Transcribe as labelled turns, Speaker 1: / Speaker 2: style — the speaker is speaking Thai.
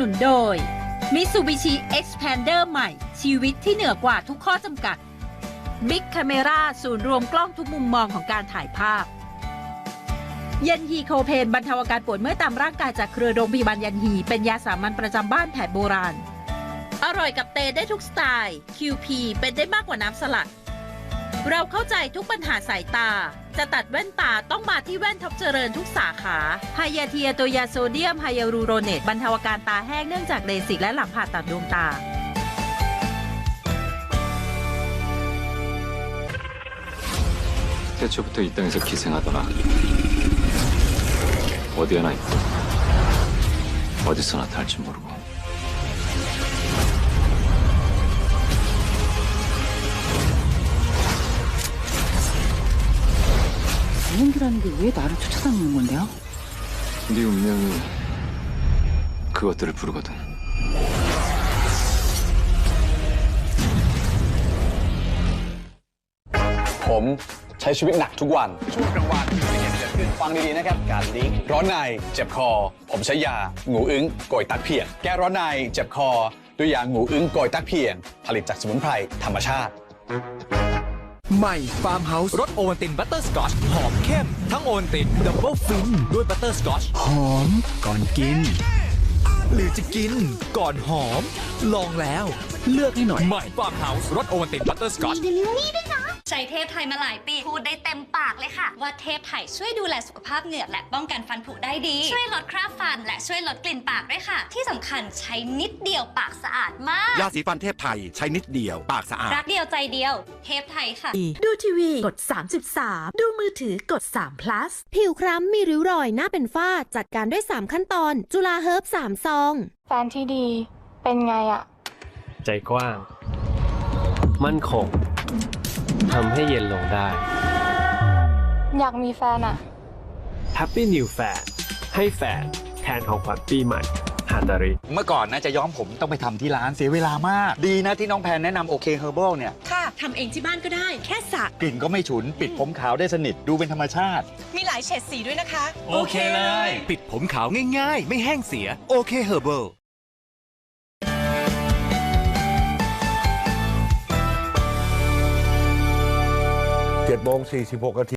Speaker 1: นุนโดย Mitsubishi Xpander ใหม่ ชีวิตที่เหนือกว่าทุกข้อจำกัด Big Camera ศูนย์รวมกล้องทุกมุมมองของการถ่ายภาพ ยันฮีโคเพนบรรเทาอาการปวดเมื่อยตามร่างกายจากเครือโรงพยาบาลยันฮี เป็นยาสามัญประจำบ้านแผนโบราณ อร่อยกับเตได้ทุกสไตล์ QP เป็นได้มากกว่าน้ำสลัด เราเข้าใจทุกปัญหาสายตา จะตัดแว่นตาต้องมาที่แว่นท็อปเจริญทุกสาขาไฮยาเทียตัวยาโซเดียมไฮยาลูโรเนตบรรเทาอาการตาแห้งเนื่องจากเลสิกและหลังผ่าตัดดวงตา
Speaker 2: 태초부터 이 땅에서 기생하더나 어디 하나 있고 어디서 나타날지 모르고
Speaker 3: 비행기라는 게 왜 나를 쫓아다니는 건데요?
Speaker 2: 네 운명이 그것들을 부르거든
Speaker 4: ผมใช้ชีวิตหนักทุกวัน ช่วงกลางวันมีเหตุเกิดขึ้นฟังดีๆนะครับ การลิงก์ร้อนในเจ็บคอ ผมใช้ยา งูอึ้งโกยตักเพียง แก้ร้อนในเจ็บคอ ด้วยยางูอึ้งโกยตักเพียง ผลิตจากสมุนไพรธรรมชาติ
Speaker 5: ใหม่ฟาร์มเฮาส์รสโอวัลตินบัตเตอร์สกอตหอมเข้ม ทั้งโอวัลตินดับเบิลฟินด้วยบัตเตอร์สกอตหอมก่อนกิน หรือจะกินก่อนหอม ลองแล้ว เลือกให้หน่อย ใหม่ฟาร์มเฮาส์รสโอวัลตินบัตเตอร์สกอต
Speaker 6: ใช้เทพไทยมาหลายปี พูดได้เต็มปากเลยค่ะ ว่าเทพไทยช่วยดูแลสุขภาพเหงือกและป้องกันฟันผุได้ดี ช่วยลดคราบฟัน และช่วยลดกลิ่นปากด้วยค่ะ ที่สำคัญใช้นิดเดียวปากสะอาดมาก
Speaker 7: ยาสีฟันเทพไทยใช้นิดเดียว ปากสะอาด
Speaker 6: รักเดียวใจเดียว เทพไทยค่ะ
Speaker 8: ดูทีวีกด 33 ดูมือถือกด3 plus
Speaker 9: ผิวคล้ำมีริ้วรอยหน้าเป็นฝ้าจัดการด้วย 3 ขั้นตอน จุฬาเฮิร์บ3ซอง
Speaker 10: แฟนที่ดีเป็นไงอะ
Speaker 11: ใจกว้าง มั่นคงทำให้เย็นลงได้
Speaker 10: อยากมีแฟนอะ
Speaker 11: Happy New Fan ให้แฟนแทนของขวัญปีใหม่ฮาตาริ
Speaker 4: เมื่อก่อนนะจะย้อมผมต้องไปทำที่ร้านเสียเวลามาก ดีนะที่น้องแพนแนะนำโอเคเฮอร์บลเนี่ย
Speaker 8: ค่ะทำเองที่บ้านก็ได้ แค่สระ
Speaker 4: กลิ่นก็ไม่ฉุน ปิดผมขาวได้สนิทดูเป็นธรรมชาติ
Speaker 8: มีหลายเฉดสีด้วยนะคะ
Speaker 5: โอเคเลยปิดผมขาวง่ายๆ ไม่แห้งเสีย โอเคเฮอร์เบิล
Speaker 12: 7โมง46นาที